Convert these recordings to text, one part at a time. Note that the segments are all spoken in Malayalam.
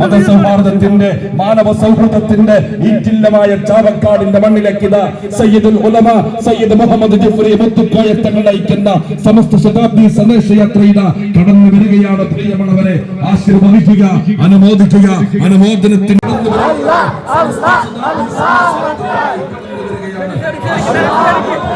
മതസൗഹാർദ്ദത്തിന്റെ മാനവ സൗഹൃദത്തിന്റെ ഈറ്റില്ലമായ ചാവക്കാടിന്റെ മണ്ണിലേക്ക് ഇതാ സയ്യിദുൽ ഉലമ സയ്യിദ് മുഹമ്മദ് ജിഫ്രി മുത്തുക്കോയ തങ്ങൾ നയിക്കുന്ന സമസ്ത ശതാബ്ദി സന്ദേശയാത്ര ഇതാ കടന്നു വരികയാണ് പ്രിയമുള്ളവരെ. ആശീർവദിക്കുക അനുമോദിക്കുക അനുമോദനത്തിന് ജൂൺ ഇരുപത്തിയാറിന്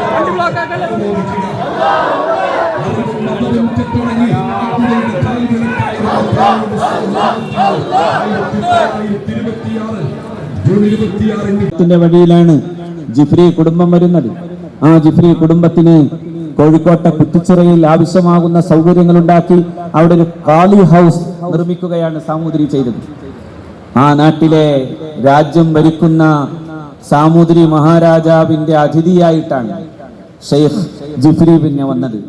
ത്തിന്റെ വഴിയിലാണ് ജിഫ്രി കുടുംബം വരുന്നത്. ആ ജിഫ്രി കുടുംബത്തിന് കോഴിക്കോട്ടെ കുറ്റിച്ചിറയിൽ ആവശ്യമാകുന്ന സൗകര്യങ്ങൾ ഉണ്ടാക്കി അവിടെ ഒരു കാളി ഹൗസ് നിർമ്മിക്കുകയാണ് സാമൂതിരി ചെയ്തത്. ആ നാട്ടിലെ രാജ്യം ഭരിക്കുന്ന സാമൂതിരി മഹാരാജാവിന്റെ അതിഥിയായിട്ടാണ് ഷെയ്ഖ് ജിഫ്രി പിന്നെ വന്നത്.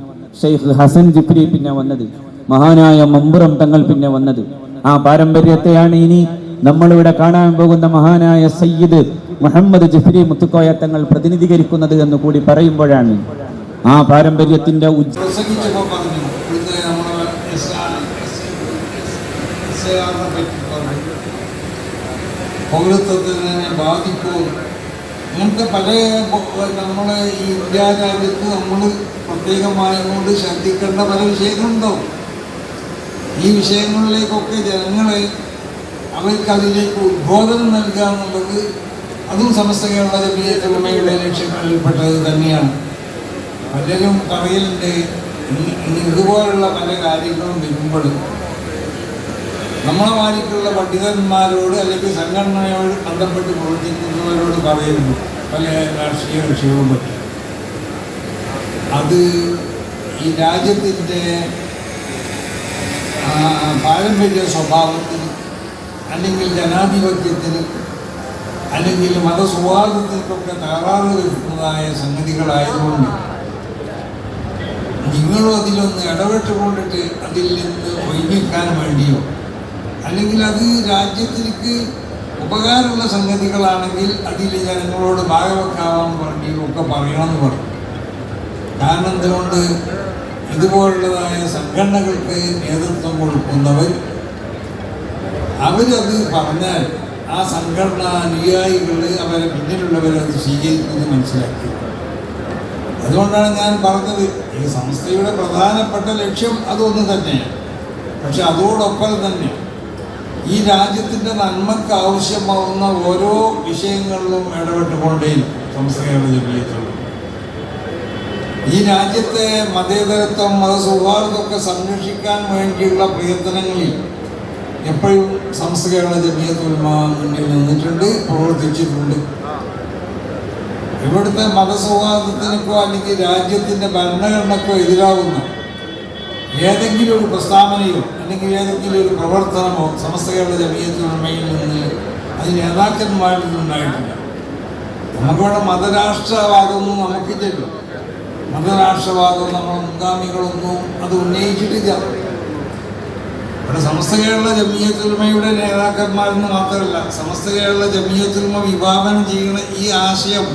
ഷെയ്ഖ് ഹസൻ ജിഫ്രി പിന്നെ വന്നത്. മഹാനായ മമ്പുറം തങ്ങൾ പിന്നെ വന്നത്. ആ പാരമ്പര്യത്തെയാണ് ഇനി നമ്മളിവിടെ കാണാൻ പോകുന്ന മഹാനായ സയ്യിദ് മുഹമ്മദ് ജഫ്രി മുത്തുക്കോയ തങ്ങൾ പ്രതിനിധീകരിക്കുന്നത് എന്ന് കൂടി പറയുമ്പോഴാണ് ആ പാരമ്പര്യത്തിന്റെ പൗരത്വത്തിനെ ബാധിക്കൂ. അങ്ങനത്തെ പല നമ്മളെ ഈ ഇന്ത്യ രാജ്യത്ത് നമ്മൾ പ്രത്യേകമായതുകൊണ്ട് ശ്രദ്ധിക്കേണ്ട പല വിഷയങ്ങളുണ്ടാവും. ഈ വിഷയങ്ങളിലേക്കൊക്കെ ജനങ്ങളെ അവർക്ക് അതിലേക്ക് ഉദ്ബോധനം നൽകുക എന്നുള്ളത് അതും സമസ്ത കേരള ജമീയത്തുലമയുടെ ലക്ഷ്യങ്ങളിൽപ്പെട്ടത് തന്നെയാണ്. പലരും പറയലുണ്ട് ഇതുപോലുള്ള പല കാര്യങ്ങളും വരുമ്പോൾ നമ്മളെ മാതിരിക്കുള്ള പണ്ഡിതന്മാരോട് അല്ലെങ്കിൽ സംഘടനയോട് ബന്ധപ്പെട്ട് പ്രവർത്തിക്കുന്നവരോട് പറയുന്നു പല രാഷ്ട്രീയ വിഷയവും പറ്റി അത് ഈ രാജ്യത്തിന്റെ പാരമ്പര്യ സ്വഭാവത്തിന് അല്ലെങ്കിൽ ജനാധിപത്യത്തിന് അല്ലെങ്കിൽ മതസൗഹാർദ്ദത്തിനൊക്കെ തകരാറ് വരുന്നതായ സംഗതികളായതുകൊണ്ട് നിങ്ങളും അതിലൊന്ന് ഇടപെട്ടുകൊണ്ടിട്ട് അതിൽ നിന്ന് ഒഴിഞ്ഞിരിക്കാൻ വേണ്ടിയോ അല്ലെങ്കിൽ അത് രാജ്യത്തിലേക്ക് ഉപകാരമുള്ള സംഗതികളാണെങ്കിൽ അതിൽ ജനങ്ങളോട് ഭാഗവെക്കാവാൻ വേണ്ടിയോ ഒക്കെ പറയണമെന്ന് പറഞ്ഞു. കാരണം എന്തുകൊണ്ട് ഇതുപോലുള്ളതായ സംഘടനകൾക്ക് നേതൃത്വം കൊടുക്കുന്നവർ അവരത് പറഞ്ഞാൽ ആ സംഘടന അനുയായികൾ അവരെ പിന്നിലുള്ളവരത് സ്വീകരിക്കുന്നത് മനസ്സിലാക്കി. അതുകൊണ്ടാണ് ഞാൻ പറഞ്ഞത് ഈ സംസ്ഥയുടെ പ്രധാനപ്പെട്ട ലക്ഷ്യം അതൊന്ന് തന്നെയാണ്. പക്ഷെ അതോടൊപ്പം തന്നെ ഈ രാജ്യത്തിന്റെ നന്മക്ക് ആവശ്യമാവുന്ന ഓരോ വിഷയങ്ങളിലും ഇടപെട്ടുകൊണ്ടേയും സംസ്ഥയുടെ ജമീയത്തുള്ളത് ഈ രാജ്യത്തെ മതേതരത്വം മതസൗഹാർദ്ദമൊക്കെ സംരക്ഷിക്കാൻ വേണ്ടിയുള്ള പ്രയത്നങ്ങളിൽ എപ്പോഴും സംസ്ഥകളുടെ ജമീയത്തുൽമ നിന്നിട്ടുണ്ട് പ്രവർത്തിച്ചിട്ടുണ്ട്. ഇവിടുത്തെ മതസൗഹാർദ്ദത്തിനൊക്കെ അല്ലെങ്കിൽ രാജ്യത്തിന്റെ ഭരണഘടനക്കോ എതിരാകുന്ന ഏതെങ്കിലും ഒരു പ്രസ്താവനയോ അല്ലെങ്കിൽ ഏതെങ്കിലും ഒരു പ്രവർത്തനമോ സമസ്തകളുടെ ജമീയത്തുൽമയിൽ നിന്ന് അത് നേതാക്കന്മാരിൽ നിന്നുണ്ടായിട്ടില്ല. നമുക്കിവിടെ മതരാഷ്ട്രവാദമൊന്നും നമുക്കില്ലല്ലോ. മതരാഷ്ട്രവാദം നമ്മളെ മുൻഗാമികളൊന്നും അത് ഉന്നയിച്ചിട്ടില്ല. ഇവിടെ സമസ്ത കേരള ജമീയത്തുരുമയുടെ നേതാക്കന്മാരെന്ന് മാത്രമല്ല സമസ്ത കേരള ജമീയത്തുരുമ വിഭാവനം ചെയ്യുന്ന ഈ ആശയം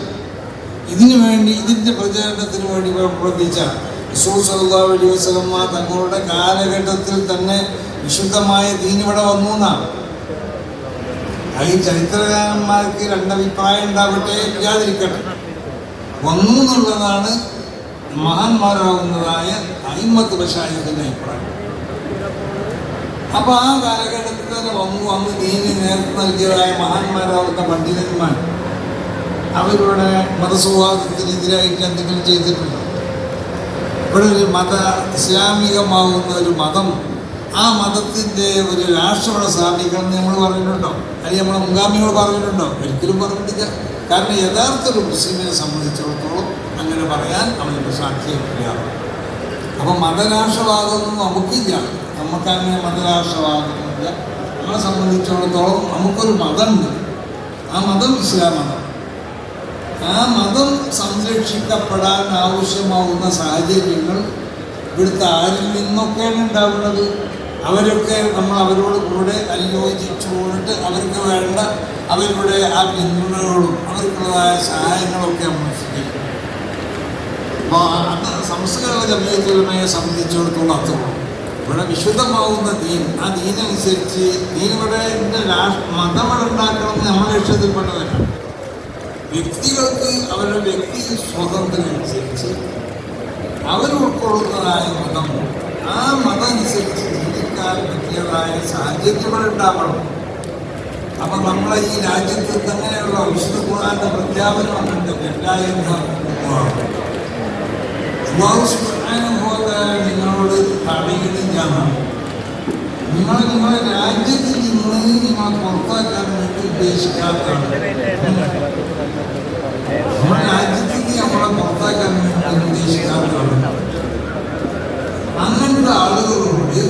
ഇതിനു വേണ്ടി ഇതിന്റെ പ്രചാരണത്തിന് വേണ്ടി പ്രവർത്തിച്ച സല്ലല്ലാഹു അലൈഹി വസല്ലമ തങ്ങളുടെ കാലഘട്ടത്തിൽ തന്നെ വിശുദ്ധമായ ഇവിടെ വന്നു എന്നാണ്. ഈ ചരിത്രകാരന്മാർക്ക് രണ്ടഭിപ്രായം ഉണ്ടാവട്ടെ ഇല്ലാതിരിക്കട്ടെ വന്നു എന്നുള്ളതാണ് മഹാന്മാരാകുന്നതായ അയിമത്ത് ബഷാഹിദിന്റെ അഭിപ്രായം. അപ്പൊ ആ കാലഘട്ടത്തിൽ തന്നെ വന്നു വന്ന് ദീനി നേരത്തെ നൽകിയതായ മഹാന്മാരാകുന്ന പണ്ഡിതന്മാർ അവരുടെ മതസൗഹാർദ്ദത്തിനെതിരായിട്ട് എന്തെങ്കിലും ചെയ്തിട്ടുണ്ടോ? ഇവിടെ ഒരു മത ഇസ്ലാമികമാകുന്ന ഒരു മതം ആ മതത്തിന്റെ ഒരു രാഷ്ട്രം സ്ഥാപിക്കണം എന്ന് നമ്മൾ പറഞ്ഞിട്ടുണ്ടോ? അല്ലെങ്കിൽ നമ്മളെ മുൻഗാമികൾ പറഞ്ഞിട്ടുണ്ടോ? ഒരിക്കലും പറഞ്ഞിട്ടില്ല. കാരണം യഥാർത്ഥ ഒരു മുസ്ലിമിനെ സംബന്ധിച്ചിടത്തോളം അങ്ങനെ പറയാൻ അവന്റെ സാക്ഷ്യമില്ല അപ്പം മതരാഷ്ട്രവാദമൊന്നും നമുക്കില്ല. നമുക്കങ്ങനെ മതരാഷ്ട്രവാദമൊന്നുമില്ല നമ്മളെ സംബന്ധിച്ചിടത്തോളം നമുക്കൊരു മതമുണ്ട്. ആ മതം ഇസ്ലാമാണ്. ആ മതം സംരക്ഷിക്കപ്പെടാൻ ആവശ്യമാവുന്ന സാഹചര്യങ്ങൾ ഇവിടുത്തെ ആരിൽ നിന്നൊക്കെയാണ് ഉണ്ടാവുന്നത്. അവരൊക്കെ നമ്മൾ അവരോട് കൂടെ അനുയോജിച്ചുകൊണ്ട് അവർക്ക് വേണ്ട അവരുടെ ആ പിന്തുണകളും അവർക്കുള്ളതായ സഹായങ്ങളൊക്കെ നമ്മൾ അപ്പോൾ അത് സംസ്കൃത ജമീയത്തുലമയെ സംബന്ധിച്ചിടത്തോളം അർത്ഥമാണ് ഇവിടെ വിശുദ്ധമാവുന്ന ദീൻ ആ ദീനനുസരിച്ച് ദീനിവിടെ മതമുണ്ടാക്കണം നമ്മുടെ ലക്ഷ്യത്തിൽപ്പെട്ടതല്ല വ്യക്തികൾക്ക് അവരുടെ വ്യക്തി സ്വതന്ത്രമനുസരിച്ച് അവർ ഉൾക്കൊള്ളുന്നതായ മതം ആ മതം അനുസരിച്ച് ജീവിക്കാൻ പറ്റിയതായ സാഹചര്യങ്ങൾ ഉണ്ടാവണം. അപ്പൊ നമ്മളെ ഈ രാജ്യത്ത് തന്നെയുള്ള വിശുദ്ധ കൂടാന്റെ പ്രഖ്യാപനം ഉണ്ടെങ്കിൽ എല്ലാ നിങ്ങളോട് പറയുന്നില്ല നിങ്ങൾ നിങ്ങളെ രാജ്യത്ത് നിങ്ങളെ നിങ്ങൾ പുറത്താക്കാൻ വേണ്ടി ഉദ്ദേശിക്കാത്തതാണ്. നമ്മുടെ രാജ്യത്തേക്ക് നമ്മളെ പുറത്താക്കാൻ വേണ്ടി ഉദ്ദേശിക്കാത്തതാണ്. അങ്ങനത്തെ ആളുകളോട്